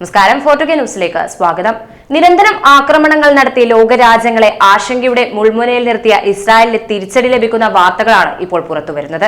നമസ്കാരം. ഫോർട്ടുഗ ന്യൂസിലേക്ക് സ്വാഗതം. നിരന്തരം ആക്രമണങ്ങൾ നടത്തി ലോകരാജ്യങ്ങളെ ആശങ്കയുടെ മുൾമുനയിൽ നിർത്തിയ ഇസ്രായേലിന് തിരിച്ചടി ലഭിക്കുന്ന വാർത്തകളാണ് ഇപ്പോൾ പുറത്തുവരുന്നത്.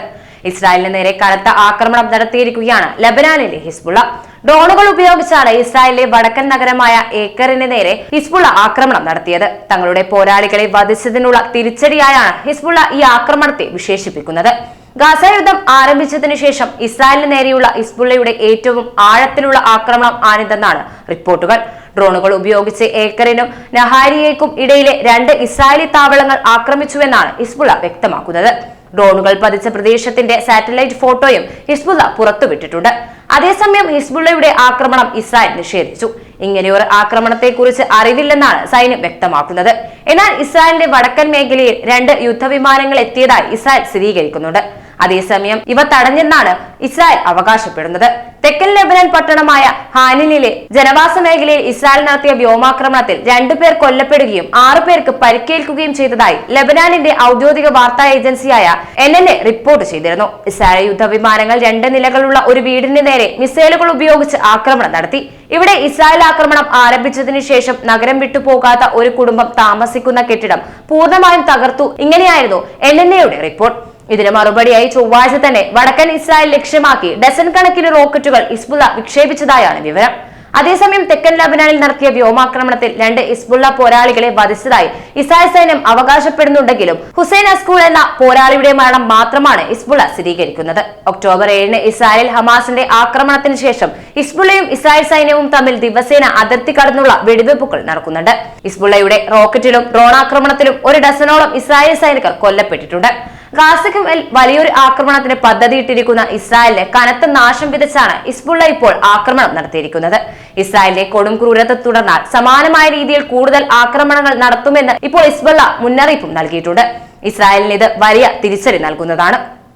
ഇസ്രായേലിന് നേരെ കനത്ത ആക്രമണം നടത്തിയിരിക്കുകയാണ് ലബനാനിലെ ഹിസ്ബുള്ള. ഡ്രോണുകൾ ഉപയോഗിച്ചാണ് ഇസ്രായേലിലെ വടക്കൻ നഗരമായ ഏക്കറിന് നേരെ ഹിസ്ബുള്ള ആക്രമണം നടത്തിയത്. തങ്ങളുടെ പോരാളികളെ വധിച്ചതിനുള്ള തിരിച്ചടിയായാണ് ഹിസ്ബുള്ള ഈ ആക്രമണത്തെ വിശേഷിപ്പിക്കുന്നത്. ഗാസ യുദ്ധം ആരംഭിച്ചതിനു ശേഷം ഇസ്രായേലിന് നേരെയുള്ള ഇസ്ബുള്ളയുടെ ഏറ്റവും ആഴത്തിലുള്ള ആക്രമണം ആണിതെന്നാണ് റിപ്പോർട്ടുകൾ. ഡ്രോണുകൾ ഉപയോഗിച്ച് ഏക്കറിനും നഹാരിയേക്കും ഇടയിലെ രണ്ട് ഇസ്രായേലി താവളങ്ങൾ ആക്രമിച്ചുവെന്നാണ് ഇസ്ബുള വ്യക്തമാക്കുന്നത്. ഡ്രോണുകൾ പതിച്ച പ്രദേശത്തിന്റെ സാറ്റലൈറ്റ് ഫോട്ടോയും ഹിസ്ബുള്ള പുറത്തുവിട്ടിട്ടുണ്ട്. അതേസമയം ഹിസ്ബുള്ളയുടെ ആക്രമണം ഇസ്രായേൽ നിഷേധിച്ചു. ഇങ്ങനെയൊരു ആക്രമണത്തെക്കുറിച്ച് അറിവില്ലെന്നാണ് സൈന്യം വ്യക്തമാക്കുന്നത്. എന്നാൽ ഇസ്രായേലിന്റെ വടക്കൻ മേഖലയിൽ രണ്ട് യുദ്ധവിമാനങ്ങൾ എത്തിയതായി ഇസ്രായേൽ സ്ഥിരീകരിക്കുന്നുണ്ട്. അതേസമയം ഇവ തടഞ്ഞെന്നാണ് ഇസ്രായേൽ അവകാശപ്പെടുന്നത്. തെക്കൻ ലെബനൻ പട്ടണമായ ഹാനിനിലെ ജനവാസ മേഖലയിൽ ഇസ്രായേൽ നടത്തിയ വ്യോമാക്രമണത്തിൽ രണ്ടുപേർ കൊല്ലപ്പെടുകയും ആറു പേർക്ക് പരിക്കേൽക്കുകയും ചെയ്തതായി ലെബനാനിന്റെ ഔദ്യോഗിക വാർത്താ ഏജൻസിയായ എൻ എൻ എ റിപ്പോർട്ട് ചെയ്തിരുന്നു. ഇസ്രായേൽ യുദ്ധവിമാനങ്ങൾ രണ്ട് നിലകളുള്ള ഒരു വീടിന് നേരെ മിസൈലുകൾ ഉപയോഗിച്ച് ആക്രമണം നടത്തി. ഇവിടെ ഇസ്രായേൽ ആക്രമണം ആരംഭിച്ചതിനു ശേഷം നഗരം വിട്ടുപോകാത്ത ഒരു കുടുംബം താമസിക്കുന്ന കെട്ടിടം പൂർണമായും തകർത്തു. ഇങ്ങനെയായിരുന്നു എൻ എൻ എയുടെ റിപ്പോർട്ട്. ഇതിന് മറുപടിയായി ചൊവ്വാഴ്ച തന്നെ വടക്കൻ ഇസ്രായേൽ ലക്ഷ്യമാക്കി ഡസൻ കണക്കിന് റോക്കറ്റുകൾ ഇസ്ബുള്ള വിക്ഷേപിച്ചതായാണ് വിവരം. അതേസമയം തെക്കൻ ലബനാനിൽ നടത്തിയ വ്യോമാക്രമണത്തിൽ രണ്ട് ഇസ്ബുള്ള പോരാളികളെ വധിച്ചതായി ഇസ്രായേൽ സൈന്യം അവകാശപ്പെടുന്നുണ്ടെങ്കിലും ഹുസൈൻ അസ്കൂൾ എന്ന പോരാളിയുടെ മരണം മാത്രമാണ് ഇസ്ബുള്ള സ്ഥിരീകരിക്കുന്നത്. ഒക്ടോബർ ഏഴിന് ഇസ്രായേൽ ഹമാസിന്റെ ആക്രമണത്തിന് ശേഷം ഇസ്ബുള്ളയും ഇസ്രായേൽ സൈന്യവും തമ്മിൽ ദിവസേന അതിർത്തി കടന്നുള്ള വെടിവെപ്പുകൾ നടക്കുന്നുണ്ട്. ഇസ്ബുള്ളയുടെ റോക്കറ്റിലും ഡ്രോൺ ആക്രമണത്തിലും ഒരു ഡസനോളം ഇസ്രായേൽ സൈനികർ കൊല്ലപ്പെട്ടിട്ടുണ്ട്. ഗാസയ്ക്ക് മേൽ വലിയൊരു ആക്രമണത്തിന് പദ്ധതിയിട്ടിരിക്കുന്ന ഇസ്രായേലിന് കനത്ത നാശം വിതച്ചാണ് ഇസ്ബുള്ള ഇപ്പോൾ ആക്രമണം നടത്തിയിരിക്കുന്നത്. ഇസ്രായേലിന്റെ കൊടും ക്രൂരത്തെ തുടർന്നാൽ സമാനമായ രീതിയിൽ കൂടുതൽ ആക്രമണങ്ങൾ നടത്തുമെന്ന് ഇപ്പോൾ ഇസ്ബുള്ള മുന്നറിയിപ്പും നൽകിയിട്ടുണ്ട്. ഇസ്രായേലിന് ഇത് വലിയ തിരിച്ചടി നൽകുന്നതാണ്.